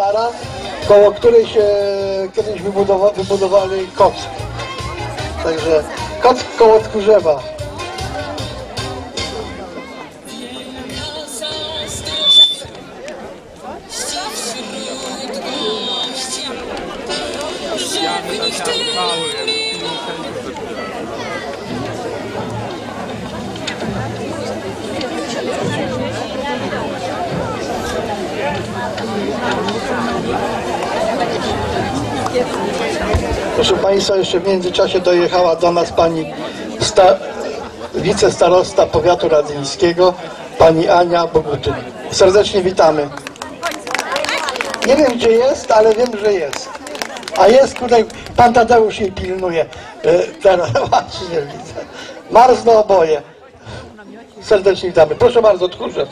stara, koło której się kiedyś wybudowa, wybudowali koc. Także koc koło Tchórzewa. Proszę Państwa, jeszcze w międzyczasie dojechała do nas pani sta, wicestarosta powiatu radzyńskiego, pani Ania Bogutyn. Serdecznie witamy. Nie wiem gdzie jest, ale wiem, że jest. A jest tutaj, pan Tadeusz jej pilnuje. E, Teraz właśnie widzę. Marzną oboje. Serdecznie witamy. Proszę bardzo, Tchórzew.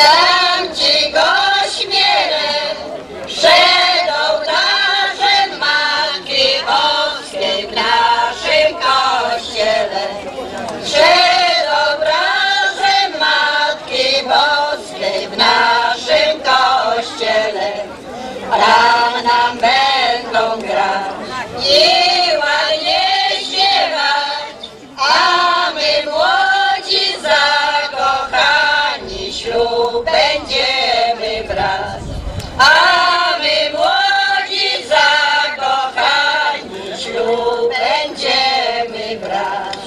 Dam ci go śmielek, przed ołtarzem Matki Boskiej w naszym kościele. Przed obrazem Matki Boskiej w naszym kościele. Tam nam będą grać A my młodzi zakochani ślub będziemy brać.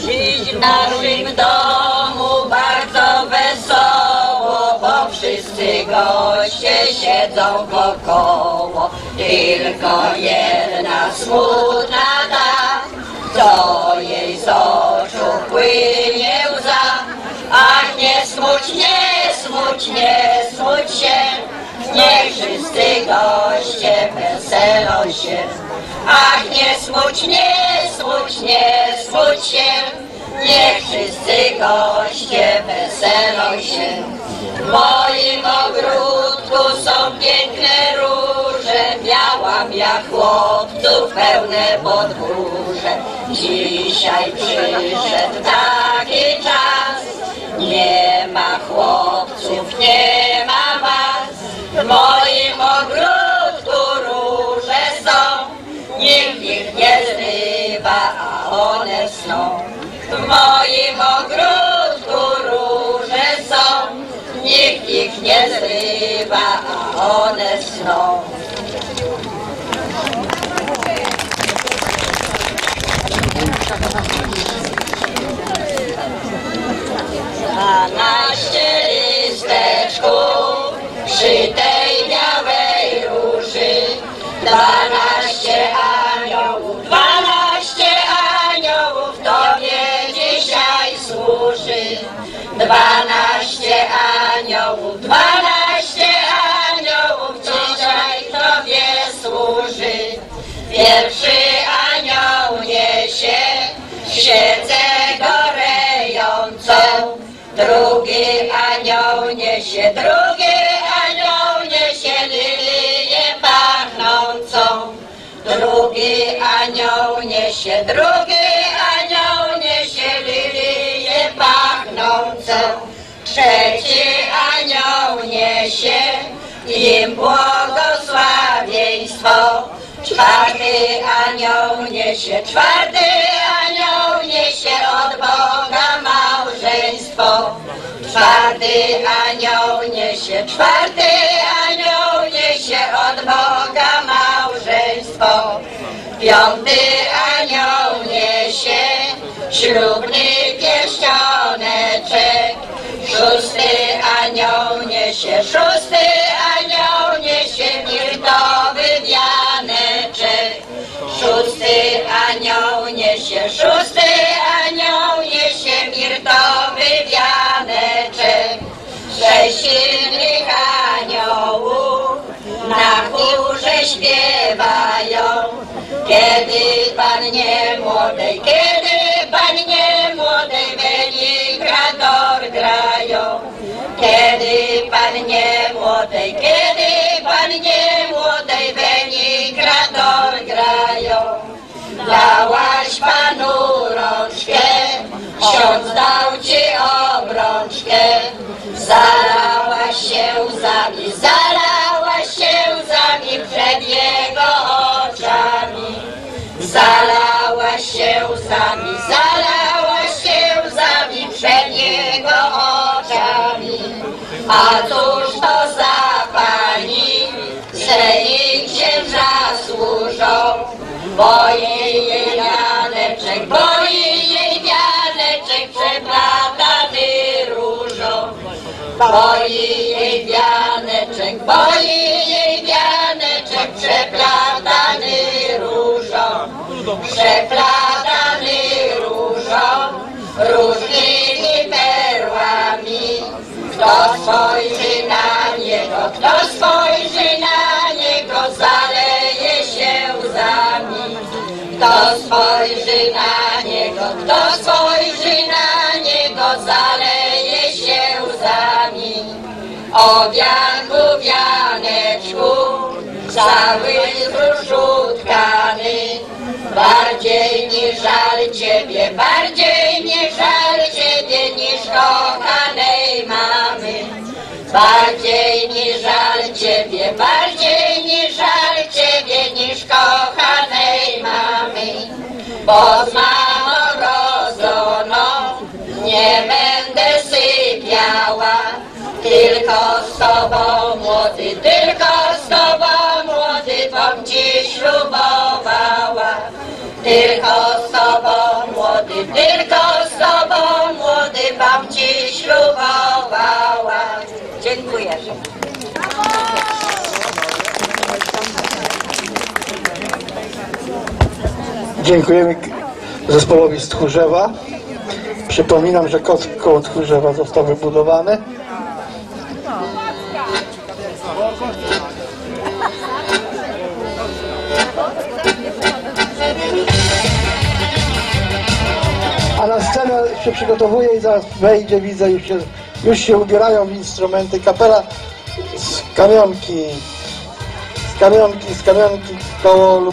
Dziś w naszym domu bardzo wesoło, bo wszyscy goście siedzą wokoło. Tylko jedna smutna ta, co jej z oczu płynie smuć, nie smuć, nie smuć się, niech wszyscy goście weselą się. Ach, nie smuć, nie smuć, nie smuć się, niech wszyscy goście weselą się. W moim ogródku są piękne róże, miałam ja chłopców pełne podwórze. Dzisiaj przyszedł taki czas, nie ma chłopców, nie ma was. W moim ogródku róże są, nikt ich nie zrywa, a one sną. W moim ogródku róże są, nikt ich nie zrywa, a one sną. Dwanaście listeczków przy tej białej róży. Dwanaście aniołów, dwanaście aniołów Tobie dzisiaj służy. Dwanaście aniołów, dwanaście aniołów dzisiaj Tobie służy. Pierwszy Drugi anioł niesie, drugi anioł niesie lilię pachnącą. Drugi anioł niesie, drugi anioł niesie lilię pachnącą. Trzeci anioł niesie im błogosławieństwo. Czwarty anioł niesie, czwarty anioł Czwarty anioł niesie, czwarty anioł niesie od Boga małżeństwo. Piąty anioł niesie ślubny pierścioneczek. Szósty anioł niesie, szósty Sześć innych aniołów na chórze śpiewają. Kiedy pannie młodej, kiedy pannie młodej Benigrator grają. Kiedy pannie młodej, kiedy pannie młodej Benigrator grają. Dałaś panu rączkę, ksiądz Zalałaś się łzami, zalałaś się łzami przed jego oczami. A cóż to za pani, że jej księża służą? Boi jej wianeczek, boi jej wianeczek przeplatany różą. Boi jej wianeczek, boi Przeplatany różą, różnymi perłami. Kto spojrzy na niego, kto spojrzy na niego, zaleje się łzami. Kto spojrzy na niego, kto spojrzy na niego, zaleje się łzami. O wianku, wianeczku, cały z bardziej mi żal ciebie, bardziej mi żal ciebie niż kochanej mamy. Bardziej mi żal ciebie, bardziej mi żal ciebie niż kochanej mamy. Bo z mamą rozdoną nie będę sypiała, tylko z tobą młody, tylko z tobą Tylko z tobą młody, tylko z tobą młody, bom ci ślubowała. Dziękuję. Dziękujemy zespołowi z Tchórzewa. Przypominam, że koc koło Tchórzewa został wybudowany. Się przygotowuje i zaraz wejdzie, widzę, już się, już się ubierają w instrumenty. Kapela z kamionki, z kamionki, z kamionki koło